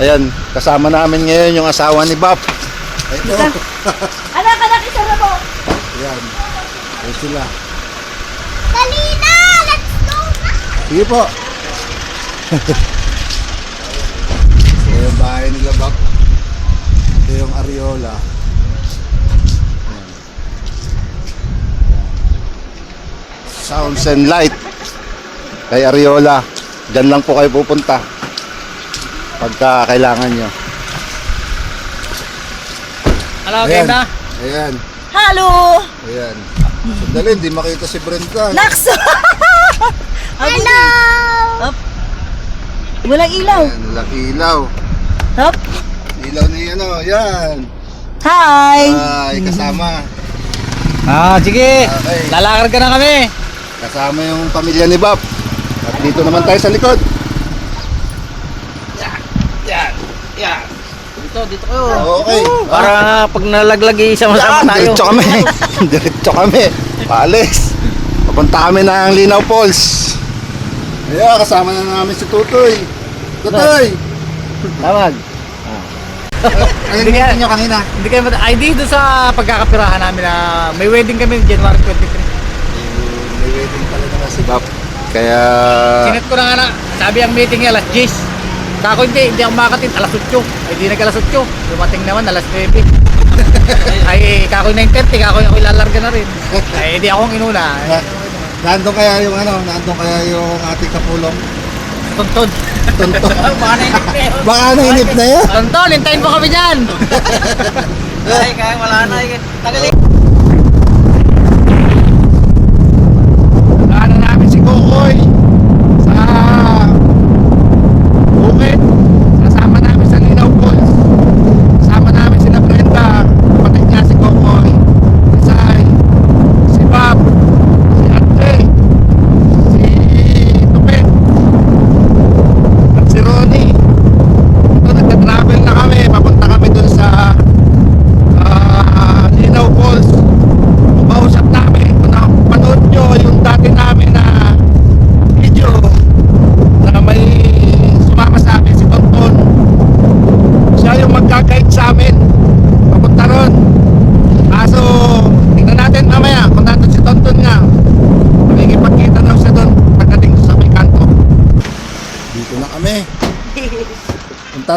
Ayan, kasama namin ngayon yung asawa ni Bap. Ito. Anak, anak, isa na po. Ayan. Ayan sila. Dali na! Let's go na! Sige po. Ito yung bahay nila Bap. Ito yung Ariola. Ayan. Sounds and light. Kay Ariola. Diyan lang po kayo pupunta. Pagka kailangan nyo. Hello, game na? Ayan. Halo! Ayan. Sandali, hindi makita si Brenda. Nakso! Hello! Up. Walang ilaw. Ayan, walang ilaw. Up. Ilaw ni ano, yan. Hi! Ay, kasama. Ah, sige. Okay. Lalakad ka na kami. Kasama yung pamilya ni Bob. At dito naman tayo sa likod. Dito, dito kayo. Okay. Para pag nalaglag isama-sama Yan, tayo. diretso kami. diretso kami. Paalis. Papunta kami ng Linaw Falls. Ayan, kasama na namin si Tutoy. Tutoy! Tawag. Ano Hindi ka- nyo kanina? Hindi kayo mat- Ay, di doon sa pagkakapirahan namin na may wedding kami January 23. May wedding pala na si Bob. Kaya... Sinat ko na nga na, sabi ang meeting niya alas 10. Kako hindi, hindi ako makakatid, alas 8. Ay di nag alas 8. Dumating naman alas 9. Ay, kako 9.30, kako ako ilalarga na rin. Ay, di akong inuna. Na, nandun kaya yung ano, nandun kaya yung ating kapulong. Tuntun. Tonton. Baka nainip na yun. Baka nainip na yun. Tuntun, hintayin mo kami dyan. Ay, kaya wala na. Tagalin. Ano namin si Kokoy sa bukid. Kasama namin sa Linaw Falls. Kasama namin sila Brenda. Kapatid niya si Kokoy. Si Sai. Si Bob. Si Ate. Si Tupet. At si Ronnie. Ito, nagka-travel na kami. Papunta kami dun sa ah, Linaw Falls kausap namin kung napanood nyo yung dati namin na video na may sumama sa amin si Tonton siya yung magka-guide sa amin papunta ron kaso tingnan natin mamaya kung nandun si Tonton nga magigipagkita daw siya doon pagdating sa may kanto dito na kami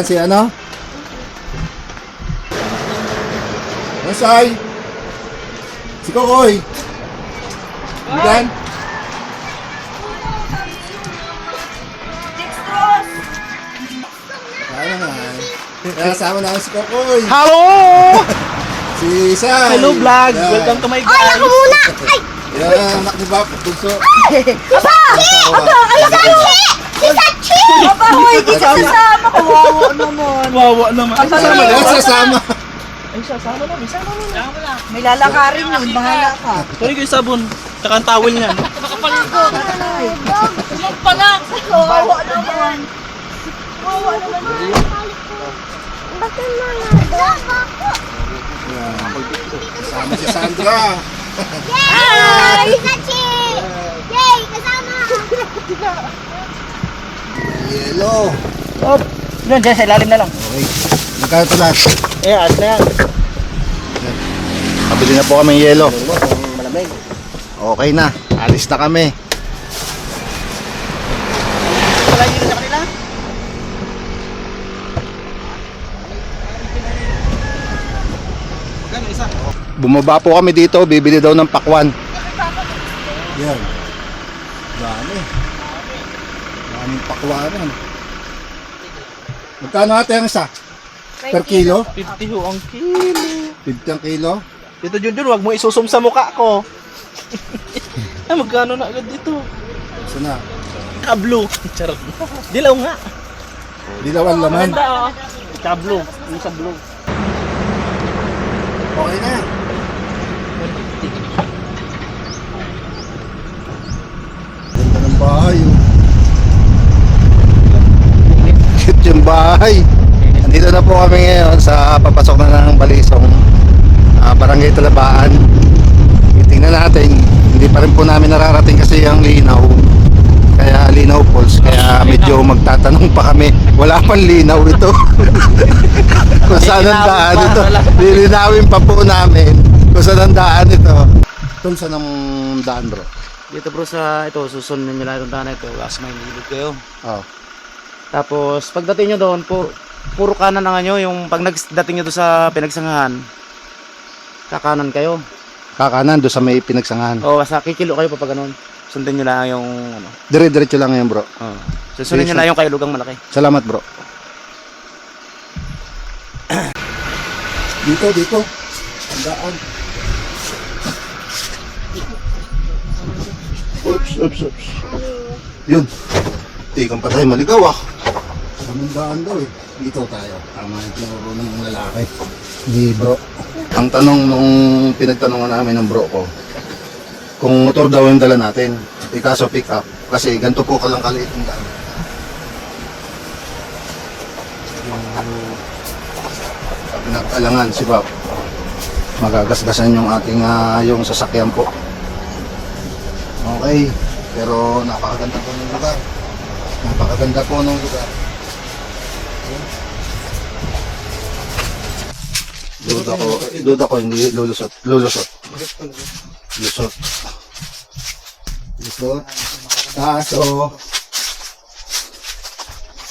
punta si ano Masay Si Kokoy. Yan. Kaya nga. Kaya kasama namin si Kokoy. Hello! Si Sai. Hello vlog! Yan. Welcome to my Ay, ako muna! Ay! Yan, anak ni Bap. Bunso. Aba! Aba! Ay, Sachi! Si Sachi! Aba, hoy, di ka sasama. Kawawa naman. Wawa naman. Kasama yan, sasama. May lalakarin yun. Bahala ka. Tuloy ko yung sabon. Tsaka ang towel niyan. Kawawa naman. Kawawa naman. Bakit mo Yan. Kasama si Sandra. Yay! Sachi! Yay! Kasama! Yelo. Oh, yun, dyan sa ilalim na lang. Okay. Magkano ito lahat? Eh, at na yan. Kabili na po kami yelo. Malamig. Okay na. Alis na kami. Wala dito sa kanila? Bumaba po kami dito, bibili daw ng pakwan. Yan. Daming pakwanan. Magkano ate ang isa? Per kilo? 50 ho ang kilo. 50 ang kilo? Dito Junjun, wag mo isusum sa mukha ko. Ay, magkano na agad dito? Isa na. Kablo. Charot. Dilaw nga. Dilawan laman. Ganda oh. Kablo. Yung sa blue. Okay na. Ganda ng bahay. Oh. Yung bahay. Nandito na po kami ngayon sa papasok na ng Balisong ah, Barangay Talabaan. Tingnan natin, hindi pa rin po namin nararating kasi ang linaw. Kaya linaw Falls. Kaya medyo magtatanong pa kami. Wala pang linaw ito. kung saan ang daan ito. Lilinawin pa po namin kung saan ang daan ito. Kung saan ang daan bro? Dito bro sa ito, susunod lang itong daan ito. Last may nilid kayo. Oh. Tapos pagdating nyo doon, puro, puro kanan na nga nyo. Yung pag nagdating nyo doon sa pinagsangahan, kakanan kayo. Kakanan doon sa may pinagsangahan. O basta kikilo kayo pa pag ganun. Sundin nyo lang yung ano. Dire-diretso lang yan bro. Oh. Susunod nyo lang yung kailugang malaki. Salamat bro. Dito, dito. Ang daan. Oops, oops, oops. Yun. Tikang pa tayo maligaw ah. Anong daan daw eh. Dito tayo. Tama yung tinuro ng lalaki. Ni bro. Ang tanong nung pinagtanongan namin ng bro ko, kung motor daw yung dala natin, eh kaso pick up. Kasi ganito po kalang kaliit yung daan. Pag nagkalangan si Bob, magagasgasan yung ating ah, yung sasakyan po. Okay, pero napakaganda po ng lugar. Napakaganda po ng lugar. Duda ko, duda ko hindi lulusot. Lulusot. Lusot. Lusot. Kaso,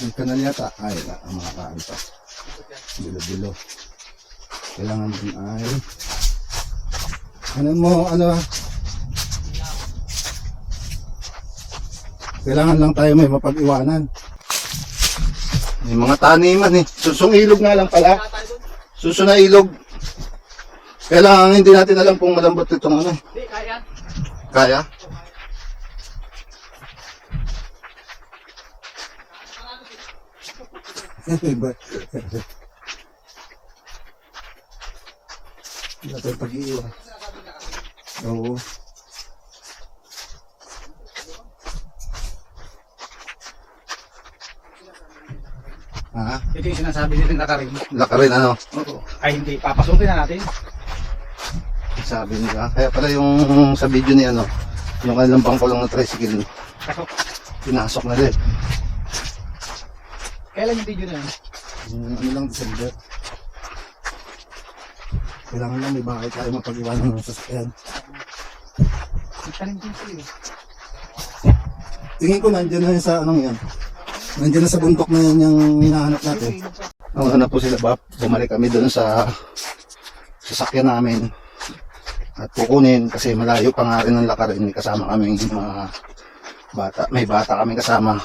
may kanal yata. Ay, mga kaan pa. Bilo-bilo. Kailangan din ay... Ano mo, ano... Kailangan lang tayo may mapag-iwanan. May mga taniman eh. Susong ilog nga lang pala. Suso na ilog. Kailangan hindi natin alam kung malambot itong ano. Hindi, kaya. Kaya? Wala tayong pag-iiwan. Oo. Ha? Ito yung sinasabi dito ng kakarin. Laka rin ano? Oo. Ay hindi, papasukin na natin. Sabi nila. Kaya pala yung sa video ni ano, yung kanilang bangkulong na tricycle, Pasok. pinasok na rin. Kailan yung video na yun? Yung ano lang, December. Kailangan lang may bahay tayo mapag-iwanan ng sasakyan. Nagtanim din eh. Tingin ko nandiyan na yun sa anong yan. Nandiyan na sa bundok na yan yung hinahanap natin. Ang hanap po sila ba, bumalik kami doon sa sasakyan namin. At kukunin kasi malayo pa nga rin ang lakarin. May kasama kami mga bata. May bata kami kasama.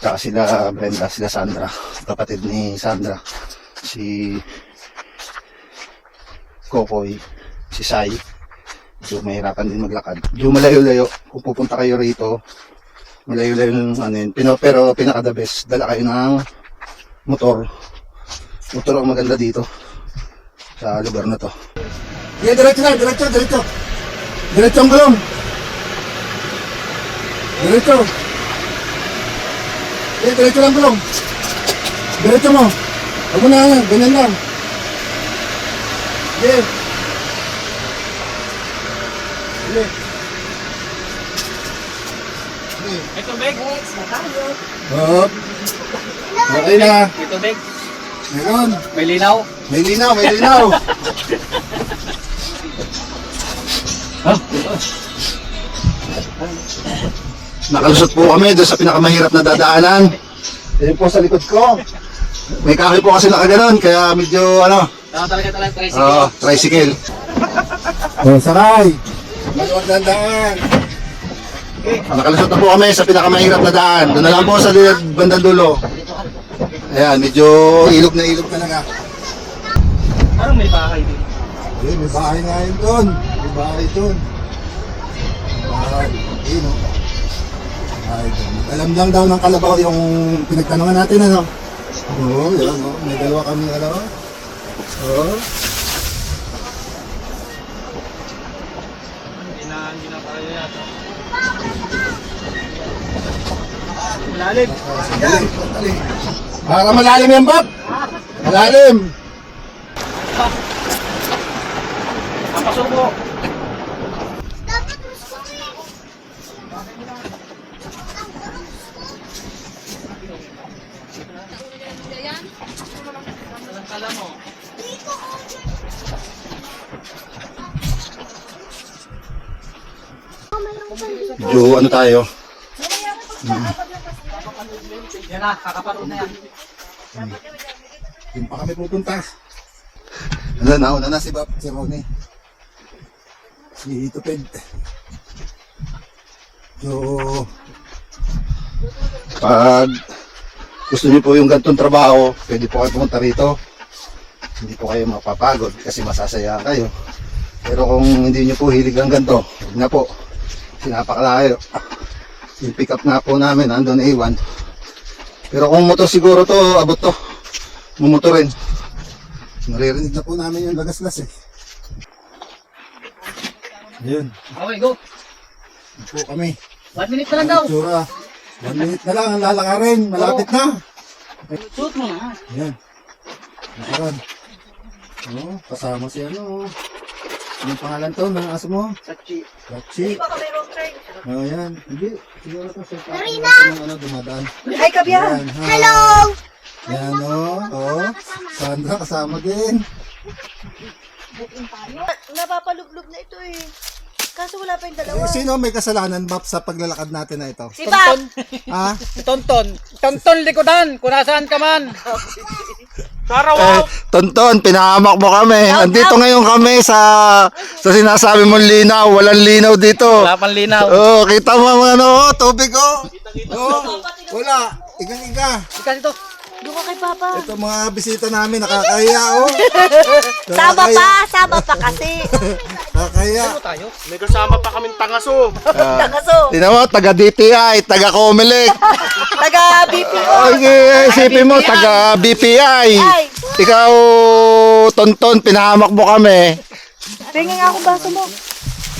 Tsaka sila Brenda, sila Sandra. Kapatid ni Sandra. Si Kokoy, si Sai. So mahirapan din maglakad. Medyo malayo-layo. Kung pupunta kayo rito, malayo-layo ng ano yun. Pero, pero pinaka the best, dala kayo ng motor. Motor ang maganda dito sa lugar na to. Yeah, diretso na, diretso, diretso. Diretso ang gulong. Diretso. Yeah, diretso lang gulong. Diretso mo. Huwag mo na, ganyan lang. Yeah. Ito, Beg. Hop. Okay na. Ito, Beg. Meron. May linaw. May linaw, may linaw. Nakalusot po kami doon sa pinakamahirap na dadaanan. Yan po sa likod ko. May kahoy po kasi nakaganon, kaya medyo ano, Tama talaga talaga tricycle. oh, tricycle. Oh, sakay. Maluwag na daan. Nakalusot na po kami sa pinakamahirap na daan. Doon na lang po sa bandang dulo. Ayan, medyo ilog na ilog talaga. Parang may bahay din. Eh, may bahay nga yun doon. May bahay doon. Bahay. Ayun, oh. Bahay doon. Alam lang daw ng kalabaw yung pinagtanungan natin, ano? Oo, yan, oh. May dalawa kami, ano? Oo. Hindi Malalim. Yan. Para malalim yan, Bob. Malalim. Papasubo. Alam mo. Medyo ano tayo? Na, kakapatid na yan. Doon pa kami pupunta. Ano, nauna na si Bap, si Ronnie. Si Tupid. So, pag gusto niyo po yung gantong trabaho, pwede po kayo pumunta rito. Hindi po kayo mapapagod kasi masasaya kayo. Pero kung hindi niyo po hilig ang ganito, huwag na po. Sinapakalayo. Yung pick up na po namin, nandun A1. Pero kung motor siguro to, abot to. Mumotor rin. Naririnig na po namin yung lagaslas eh. Ayun, Okay, go. yun po kami. One minute na lang daw. Tsura. One minute na lang ang lalakarin. Malapit na. Shoot mo na. Ayan. Lakaran. Oh, kasama si ano. Anong pangalan to ng aso mo? Sachi. Lachi. Baka may wrong turn. Oh, yan. Hindi. Siguro to sa Marina! ano, dumadaan. Yan, ha. Hello! Yan, oh. Oh. Sandra kasama din. Napapalublob na ito eh. Kaso wala pa yung Eh, dalawa. sino may kasalanan, Bap, sa paglalakad natin na ito? Si Bob! Ha? Tonton. Tonton likodan. Kung nasaan ka man. Eh, Tonton, pinahamak mo kami. Andito ngayon kami sa sa sinasabi mong linaw. Walang linaw dito. Wala pang linaw. Oh, kita mo mga ano, oh, tubig oh. Oh, wala. Igang-iga. Ika dito. Doon ka kay Papa. Ito mga bisita namin, nakakahiya oh. Sama pa! Sama pa kasi. Nakakahiya. tayo. May kasama pa kaming tangaso. Tangaso. Tingnan mo, taga DTI, taga Comelec. Taga BPO. Ay, isipin mo, taga BPI. Ay. Ikaw, Tonton, pinahamak mo kami. Tingin nga akong baso mo.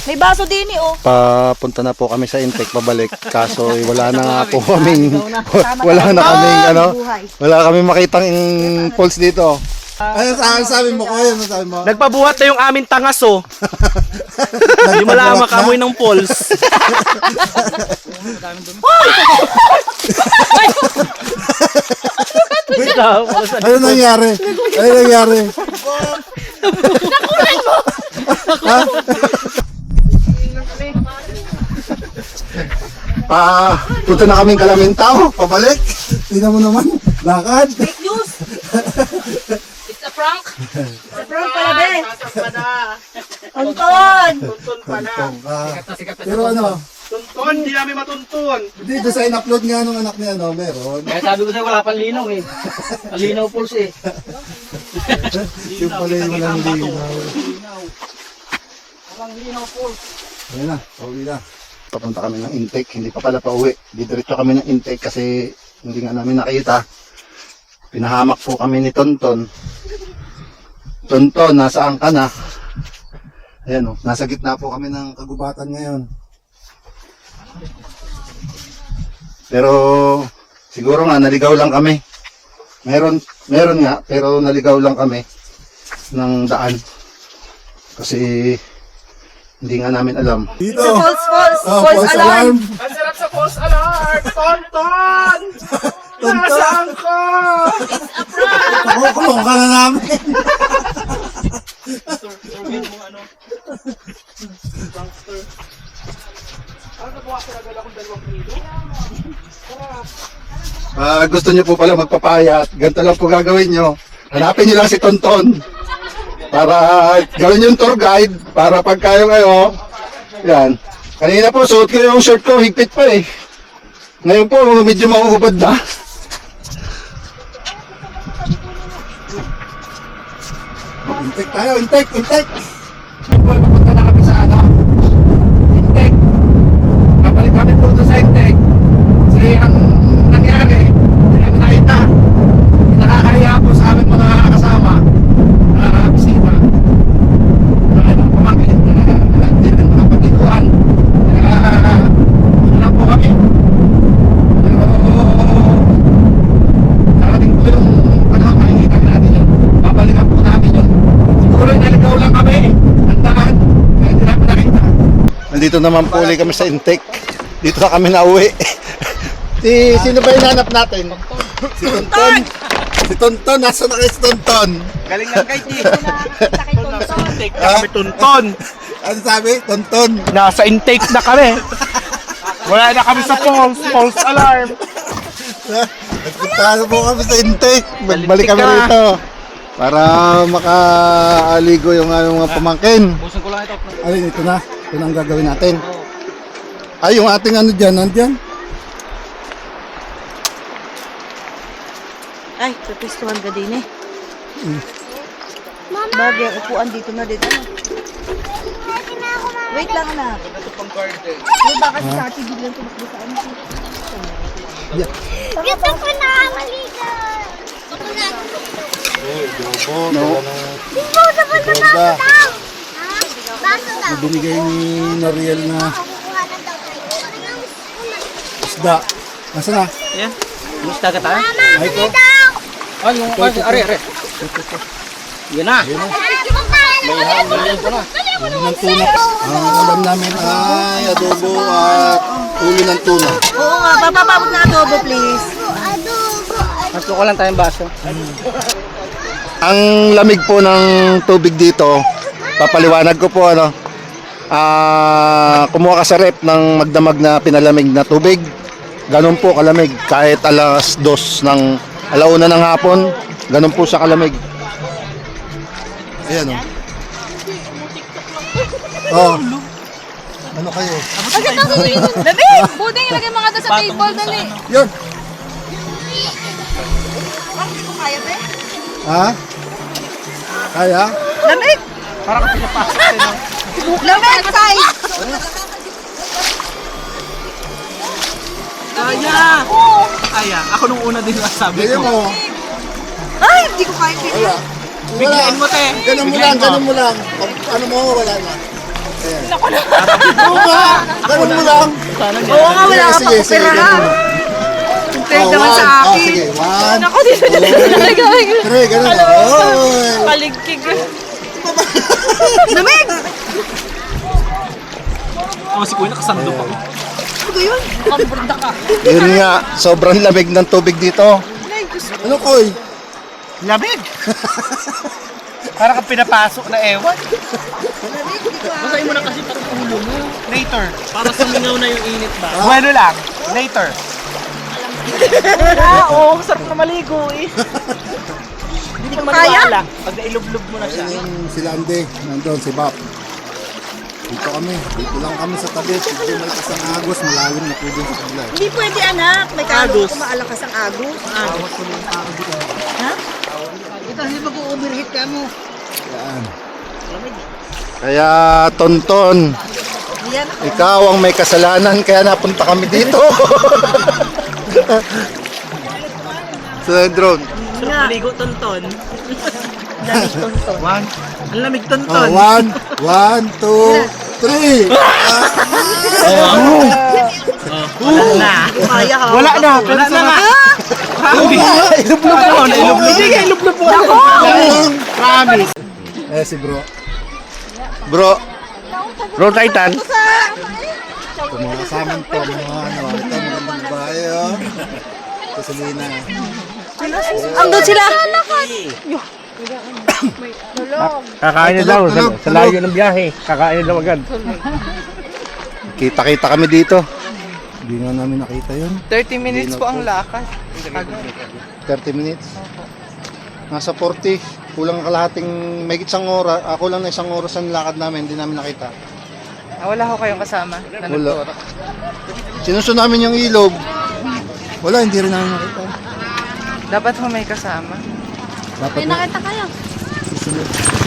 May baso din eh, oh. Papunta na po kami sa intake pabalik kaso eh, wala na nga po kaming wala na kaming ano wala kaming makitang pulse dito. Ano sa sabi mo ko? Ano sabi mo? Nagpabuhat na yung aming tangaso. Hindi malaman kamoy ng pols. Ano nangyari? Ano nangyari? Ha? Pa, punta na kaming Kalamintaw, pabalik. Tingnan mo naman, lakad. News! It's a prank! It's a prank pala, be! Anton! Tong ka. Pero ano, Tuntun, hindi namin matuntun. dito sa in-upload nga nung anak niya, no, meron. Kaya sabi ko sa'yo wala pang linaw eh. Malinaw pulse eh. Yung pala yung walang linaw. Walang linaw pulse. Ayun na, pauwi na. Papunta kami ng intake, hindi pa pala pauwi. Didiretso kami ng intake kasi hindi nga namin nakita. Pinahamak po kami ni Tonton. Tonton, nasaan ka na? Ayan o, nasa gitna po kami ng kagubatan ngayon. Pero siguro nga naligaw lang kami. Meron meron nga pero naligaw lang kami ng daan. Kasi hindi nga namin alam. Dito. False, false! Oh, false alarm! Ang sarap sa false alarm! Tonton! Nasaan ka? Nakukulong ka na namin. Ah, gusto niyo po pala magpapayat. Ganito lang po gagawin niyo. Hanapin niyo lang si Tonton. Para gawin yung tour guide. Para pag kayo kayo. Yan. Kanina po, suot ko yung shirt ko. Higpit pa eh. Ngayon po, medyo mauubad na. Intek tayo, intek, intek. Boy, papunta na kami sa ano? Intek. Kapalik kami po doon sa Intek. Kasi ang nangyari, ang nakita, nakakahiya po sa aming mga kasama na bisita. Mga ibang pamangkin, na hindi rin makapagkikuhan. Kaya, ano lang po kami. Pero, darating po yung panahon, makikita natin yun. Babalikan po namin yun. Siguro naligaw lang kami. Ang daan. Kaya hindi namin nakita. Nandito naman po ulit kami sa intake. Dito na kami nauwi. si, sino ba yung hanap natin? Si Tonton. Si Tonton, nasa na kayo si Tonton? Galing lang kay G. Ha? Tonton! Ano sabi? Tonton! Nasa intake na kami. Wala na kami sa false, false alarm. Nagpunta na po kami sa intake. Magbalik kami rito. Para makaaligo yung aming mga pamangkin. Busan ko lang ito. Ay, ito na. Ito na ang gagawin natin. Ay, yung ating ano dyan, nandyan. Ay, kapistuhan ka din eh. Bagay, ang upuan dito na dito. Wait lang, anak. May baka si Tati biglang tumakbo sa ano. Gusto ko na maligo. Gusto na. No. Gusto ko na Ganda. daw. Ha? Baso daw. Binigay ni Noriel na na isda. Nasaan na? Yan. Gusto ka tayo? Ay, daw. Ay, yung ay, are, are. Yan na. Ng tuna. Ang alam namin ay adobo at ulo ng tuna. Oo nga, papapabot na adobo, please. Adobo. Mas ko lang tayong baso. Ang lamig po ng tubig dito, papaliwanag ko po ano. Ah, kumuha ka sa rep ng magdamag na pinalamig na tubig. Ganun po kalamig kahit alas dos ng alauna ng hapon, ganun po sa kalamig. Ayan oh. Oh. Ano kayo? Dali! Buding, ilagay mga doon sa table, dali. Yun. Kaya ba? Ha? Kaya? Lamig! Parang pinapasok din. no? Lamig, Sai! Kaya! Kaya. Ako nung una din sabi Ganyan mo. Ay, hindi ko kaya. Wala. Biglain mo, te. Ganun mo Biglain lang, mo. ganun mo lang. Pag ano mo, wala na. Ayan. Oo nga, ganun mo lang. Oo nga, wala ka Sige, pa sige, kupirahan. ganun mo. Compared Oh, naman one. sa Ah, akin. sige, one. Ako dito na Three, ganun. Oy. Paligkig. Lamig! Oh, si Kuya nakasando pa ko. Ano yun? Yun nga, sobrang lamig ng tubig dito. Ano, Koy? Lamig. Parang kang pinapasok na ewan. Basahin mo na kasi parang ulo mo. Later. Para sumingaw na yung init ba? Bueno lang. Later. Ah, oo, sarap na maligo eh. Hindi ko maniwala. Pag nailublob mo na siya. Ayun yung sila Ande, nandun, si Bap. Dito kami, dito lang kami sa tabi. Dito may kasang agos, malalim na po dun sa kabila. Hindi pwede anak, may kalong ko maalakas ang agos. Ha? Ito, hindi mag-overheat ka mo. Yan. Kaya, Tonton, Yan. ikaw ang may kasalanan kaya napunta kami dito. sa drone. Nga. Maligo tonton. Lamig tonton. One. Ang lamig Oh, tonton. one, one, two, three. Wala na. Kaya ka. Wala na. Wala na nga. Ilublog Ako, nailublog. Sige, ilublog mo. Promise. Eh, si bro. Bro, Roll Titan. Ito mga kasama to, mga ano, ito magandang bahay, oh. Ito si Lina. Andun sila. Kakain na daw. Sa, sa layo ng biyahe. Kakain na daw agad. Kita-kita kami dito. Hindi nga namin nakita yun. 30 minutes po ang lakad. 30 minutes. Nasa 40. Kulang kalahating, may isang oras. Ako lang na isang oras ang lakad namin. Hindi namin nakita. Ah, wala ko kayong kasama na Wala. nagturo. Namin yung ilog. Wala, hindi rin namin nakita. Dapat ho may kasama. Dapat na. Nakita kayo. Susunod.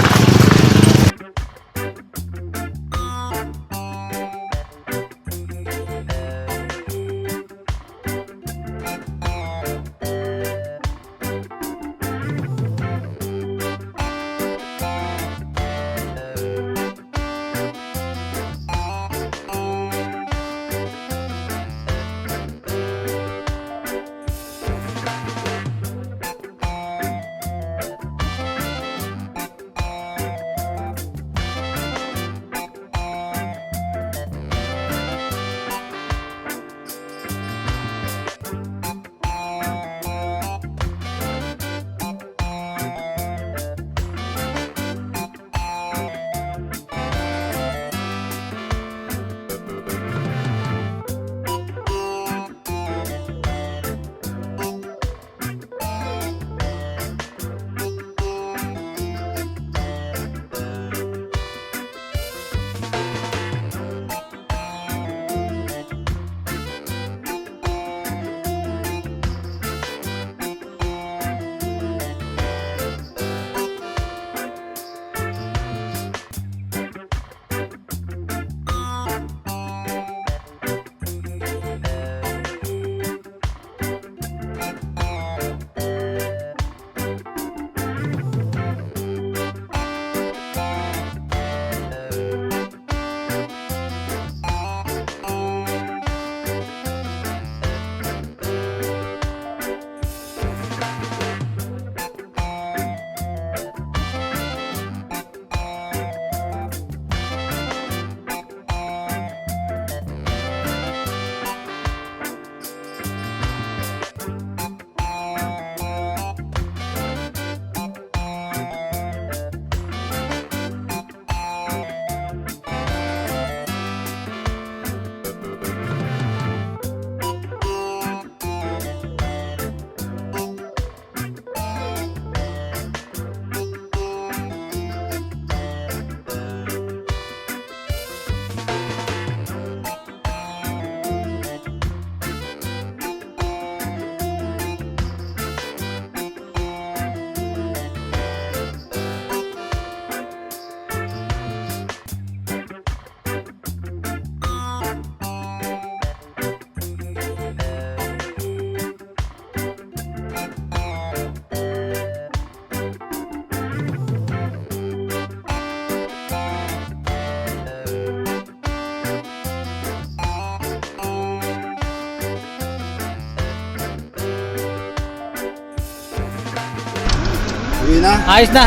Na? Ayos na.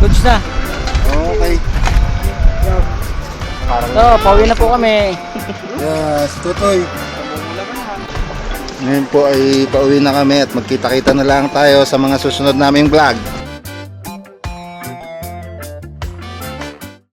Goods na. Okay. So, pauwi na po kami. Yes, tutoy. Ngayon po ay pauwi na kami at magkita-kita na lang tayo sa mga susunod naming vlog.